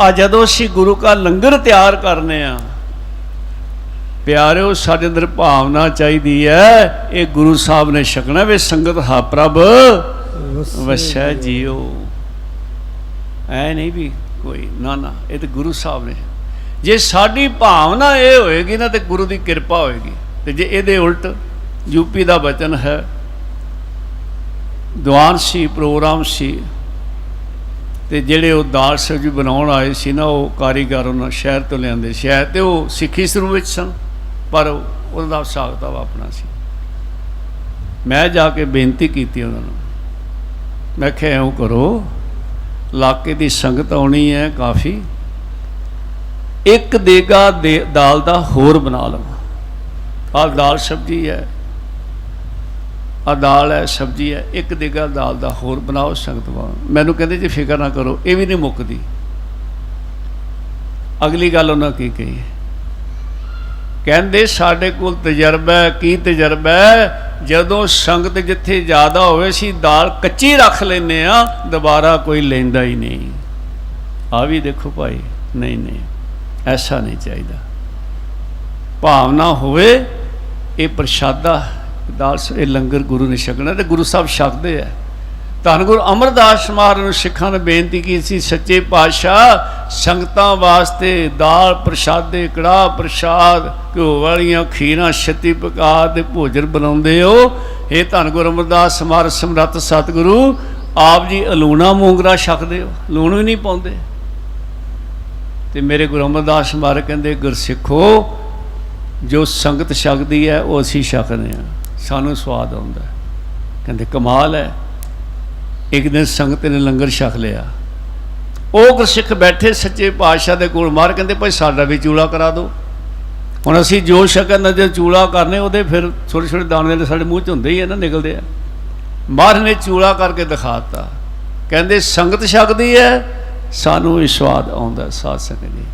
ਆ ਜਦੋਂ ਅਸੀਂ ਗੁਰੂ ਕਾ ਲੰਗਰ ਤਿਆਰ ਕਰਨੇ ਆ ਪਿਆਰਿਓ ਸਾਡੇ ਅੰਦਰ ਭਾਵਨਾ ਚਾਹੀਦੀ ਹੈ ਇਹ ਗੁਰੂ ਸਾਹਿਬ ਨੇ ਛਕਣਾ ਵੇ ਸੰਗਤ ਹਾ ਪ੍ਰਭ ਵਸੈ ਜੀਓ। ਐ ਨਹੀਂ ਵੀ ਕੋਈ ਨਾ ਨਾ ਇਹ ਤੇ ਗੁਰੂ ਸਾਹਿਬ ਨੇ। ਜੇ ਸਾਡੀ ਭਾਵਨਾ ਇਹ ਹੋਏਗੀ ਨਾ ਤੇ ਗੁਰੂ ਦੀ ਕਿਰਪਾ ਹੋਏਗੀ। ਤੇ ਜੇ ਇਹਦੇ ਉਲਟ ਯੂਪੀ ਦਾ ਬਚਨ ਹੈ ਦੀਵਾਨ ਸੀ ਪ੍ਰੋਗਰਾਮ ਸੀ ਤੇ ਜਿਹੜੇ ਉਹ ਦਾਲ ਸਬਜ਼ੀ ਬਣਾਉਣ ਆਏ ਸੀ ਨਾ, ਉਹ ਕਾਰੀਗਰ ਉਹਨਾਂ ਸ਼ਹਿਰ ਤੋਂ ਲਿਆਂਦੇ ਸ਼ਹਿਰ ਤੇ ਉਹ ਸਿੱਖੀ ਸਰੂਪ ਵਿੱਚ ਸਨ, ਪਰ ਉਹਦਾ ਸਾਖਤਾ ਆਪਣਾ ਸੀ। ਮੈਂ ਜਾ ਕੇ ਬੇਨਤੀ ਕੀਤੀ ਉਹਨਾਂ ਨੂੰ। ਮੈਂ ਕਿਹਾ, ਇਉਂ ਕਰੋ, ਇਲਾਕੇ ਦੀ ਸੰਗਤ ਆਉਣੀ ਹੈ ਕਾਫੀ। ਇੱਕ ਦੇਗਾ ਦੇ, ਦਾਲ ਦਾ ਹੋਰ ਬਣਾ ਲਵਾਂ। ਆਹ ਦਾਲ ਸਬਜ਼ੀ ਹੈ ਆ ਦਾਲ ਹੈ, ਸਬਜ਼ੀ ਹੈ, ਇੱਕ ਦੇਗਾ ਦਾਲ ਦਾ ਹੋਰ ਬਣਾਓ, ਸੰਗਤ ਵਾਂ ਮੈਨੂੰ ਕਹਿੰਦੇ ਜੀ ਫਿਕਰ ਨਾ ਕਰੋ, ਇਹ ਵੀ ਨਹੀਂ ਮੁੱਕਦੀ। ਅਗਲੀ ਗੱਲ ਉਹਨਾਂ ਕੀ ਕਹੀ ਕਹਿੰਦੇ, ਸਾਡੇ ਕੋਲ ਤਜਰਬਾ ਹੈ, ਕੀ ਤਜਰਬਾ ਹੈ? ਜਦੋਂ ਸੰਗਤ ਜਿੱਥੇ ਜ਼ਿਆਦਾ ਹੋਵੇ ਸੀ ਦਾਲ ਕੱਚੀ ਰੱਖ ਲੈਨੇ ਆ ਦੁਬਾਰਾ ਕੋਈ ਲੈਂਦਾ ਹੀ ਨਹੀਂ। ਆ ਵੀ ਦੇਖੋ ਭਾਈ, ਨਹੀਂ ਨਹੀਂ, ਐਸਾ ਨਹੀਂ ਚਾਹੀਦਾ। ਭਾਵਨਾ ਹੋਵੇ, ਇਹ ਪ੍ਰਸ਼ਾਦਾ ਦਾਸ, ਇਹ ਲੰਗਰ ਗੁਰੂ ਨੇ ਛਕਣਾ ਤੇ ਗੁਰੂ ਸਾਹਿਬ ਛਕਦੇ ਆ। ਧੰਨ ਗੁਰੂ ਅਮਰਦਾਸ ਮਹਾਰਾਜ ਨੂੰ ਸਿੱਖਾਂ ਨੇ ਬੇਨਤੀ ਕੀਤੀ ਸੀ, ਸੱਚੇ ਪਾਤਸ਼ਾਹ, ਸੰਗਤਾਂ ਵਾਸਤੇ ਦਾਲ ਪ੍ਰਸ਼ਾਦੇ, ਕੜਾਹ ਪ੍ਰਸ਼ਾਦ, ਘਿਓ ਵਾਲੀਆਂ ਖੀਰਾਂ, ਛੱਤੀ ਪ੍ਰਕਾਰ ਦੇ ਭੋਜਨ ਬਣਾਉਂਦੇ ਹੋ। ਇਹ ਧੰਨ ਗੁਰੂ ਅਮਰਦਾਸ ਮਹਾਰਾਜ, ਸਮਰੱਥ ਸਤਿਗੁਰੂ, ਆਪ ਜੀ ਅਲੂਣਾ ਮੂੰਗਰਾ ਛਕਦੇ ਹੋ, ਲੂਣ ਵੀ ਨਹੀਂ ਪਾਉਂਦੇ। ਤੇ ਮੇਰੇ ਗੁਰੂ ਅਮਰਦਾਸ ਮਹਾਰਾਜ ਕਹਿੰਦੇ, ਗੁਰਸਿੱਖੋ, ਜੋ ਸੰਗਤ ਛਕਦੀ ਹੈ, ਉਹ ਅਸੀਂ ਛਕਦੇ ਹਾਂ। ਸਾਨੂੰ ਸਵਾਦ ਆਉਂਦਾ ਕਹਿੰਦੇ, ਕਮਾਲ ਹੈ। ਇੱਕ ਦਿਨ ਸੰਗਤ ਨੇ ਲੰਗਰ ਛਕ ਲਿਆ। ਉਹ ਗੁਰਸਿੱਖ ਬੈਠੇ ਸੱਚੇ ਪਾਤਸ਼ਾਹ ਦੇ ਕੋਲ, ਮਾਰ ਕਹਿੰਦੇ, ਭਾਈ ਸਾਡਾ ਵੀ ਚੂਲਾ ਕਰਾ ਦਿਓ। ਹੁਣ ਅਸੀਂ ਜੋ ਸ਼ਕਨ ਨਜ਼ਰ ਚੂਲਾ ਕਰਨੇ, ਉਹਦੇ ਫਿਰ ਛੋਟੇ ਛੋਟੇ ਦਾਣੇ ਦੇ ਸਾਡੇ ਮੂੰਹ ਚ ਹੁੰਦੇ ਹੀ ਆ ਨਾ, ਨਿਕਲਦੇ ਆ। ਮਾਰ ਨੇ ਚੂਲਾ ਕਰਕੇ ਦਿਖਾਤਾ ਕਹਿੰਦੇ, ਸੰਗਤ ਛਕਦੀ ਹੈ, ਸਾਨੂੰ ਵੀ ਸਵਾਦ ਆਉਂਦਾ ਸਾਧ ਸੰਗਤ ਜੀ।